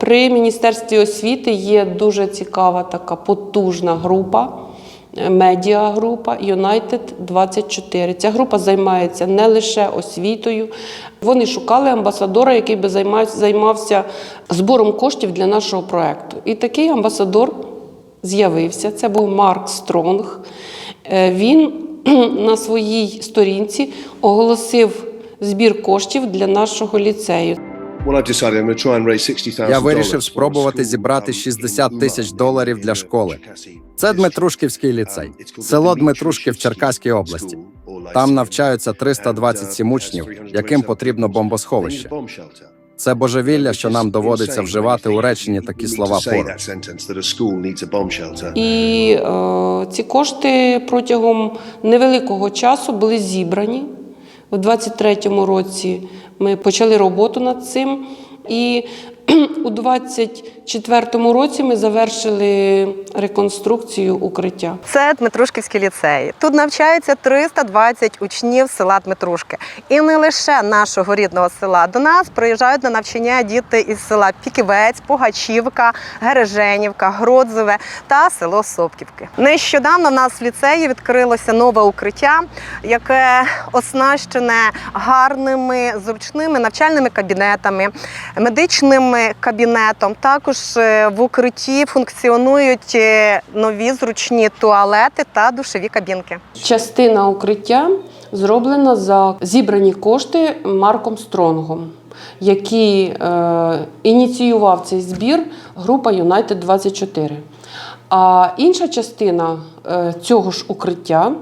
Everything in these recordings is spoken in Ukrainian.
При Міністерстві освіти є дуже цікава така потужна група. е, Медіагрупа United 24. Ця група займається не лише освітою. Вони шукали амбасадора, який би займався, збором коштів для нашого проекту. І такий амбасадор з'явився. Це був Марк Стронг. Е, Він на своїй сторінці оголосив збір коштів для нашого ліцею. Well, I've decided I'm going to try and raise $60,000 Я вирішив спробувати зібрати 60 тисяч доларів для школи. Це Дмитрушківський ліцей, село Дмитрушки в Черкаській області. Там навчаються 327 учнів, яким потрібно бомбосховище. Це божевілля, що нам доводиться вживати у реченні такі слова поруч. І е, ці кошти протягом невеликого часу були зібрані. У 23-му році ми почали роботу над цим. І у 24-му році ми завершили реконструкцію укриття. Це Дмитрушківський ліцей. Тут навчаються 320 учнів села Дмитрушки. І не лише нашого рідного села. До нас приїжджають на навчання діти із села Піківець, Пугачівка, Гереженівка, Гродзеве та село Сопківки. Нещодавно в нас в ліцеї відкрилося нове укриття, яке оснащене гарними зручними навчальними кабінетами, медичним кабінетом. Також е, в укритті функціонують е, нові зручні туалети та душові кабінки. Частина укриття зроблена за зібрані кошти Марком Стронгом, який е, ініціював цей збір група United 24. А інша частина е, цього ж укриття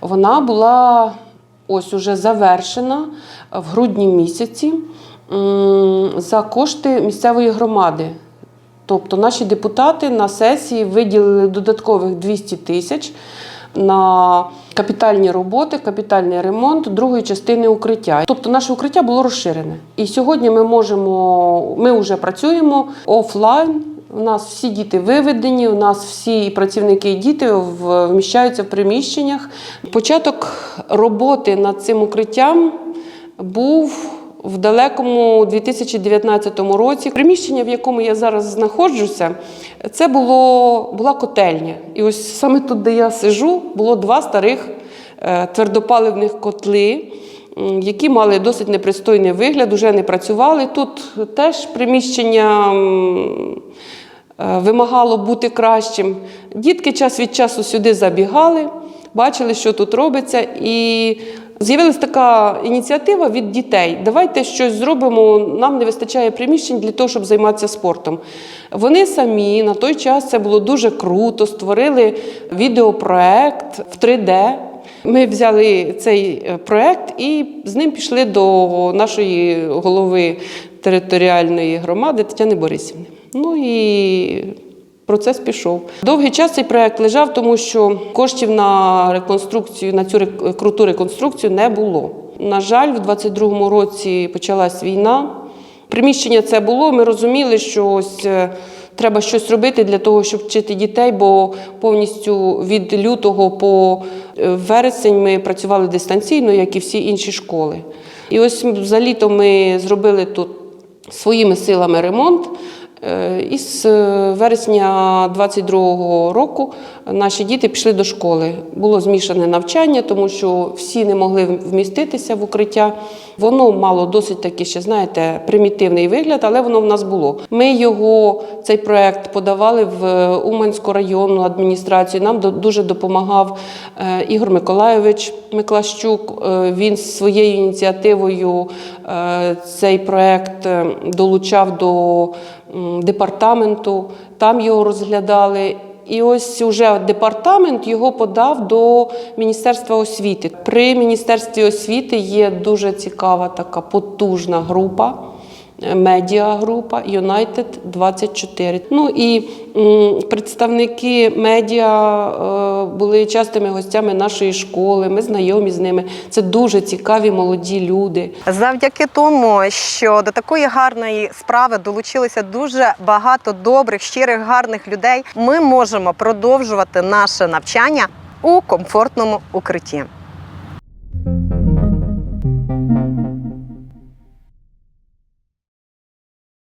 вона була ось уже завершена в грудні місяці за кошти місцевої громади. Тобто наші депутати на сесії виділили додаткових 200 тисяч на капітальні роботи, капітальний ремонт другої частини укриття. Тобто наше укриття було розширене. І сьогодні ми можемо, ми вже працюємо офлайн. У нас всі діти виведені, у нас всі працівники і діти вміщаються в приміщеннях. Початок роботи над цим укриттям був в далекому 2019 році. Приміщення, в якому я зараз знаходжуся, це було, була котельня. І ось саме тут, де я сижу, було два старих е, твердопаливних котли. Які мали досить непристойний вигляд, уже не працювали. Тут теж приміщення е, вимагало бути кращим. Дітки час від часу сюди забігали, бачили, що тут робиться, і з'явилася така ініціатива від дітей. Давайте щось зробимо. Нам не вистачає приміщень для того, щоб займатися спортом. Вони самі на той час це було дуже круто. Створили відеопроект в 3D. Ми взяли цей е, проект і з ним пішли до нашої голови територіальної громади Тетяни Борисівни. Ну і процес пішов. Довгий час цей проект лежав, тому що коштів на реконструкцію, на цю круту реконструкцію не було. На жаль, в 22-му році почалась війна. Приміщення це було. Ми розуміли, що ось е, треба щось робити для того, щоб вчити дітей, бо повністю від лютого по е, вересень ми працювали дистанційно, як і всі інші школи. І ось за літо ми зробили тут своїми силами ремонт. Е, І з е, вересня 22-го року наші діти пішли до школи. Було змішане навчання, тому що всі не могли вміститися в укриття. Воно мало досить таки ще, знаєте, примітивний вигляд, але воно в нас було. Ми його, цей проект, подавали в е, Уманську районну адміністрацію. Нам дуже допомагав Ігор Миколайович Миклащук. Він своєю ініціативою цей проект долучав до департаменту, там його розглядали. І ось уже департамент його подав до Міністерства освіти. При Міністерстві освіти є дуже цікава така потужна група. Медіагрупа United 24. Ну і представники медіа е, були частими гостями нашої школи. Ми знайомі з ними. Це дуже цікаві молоді люди. Завдяки тому, що до такої гарної справи долучилося дуже багато добрих, щирих, гарних людей, ми можемо продовжувати наше навчання у комфортному укритті.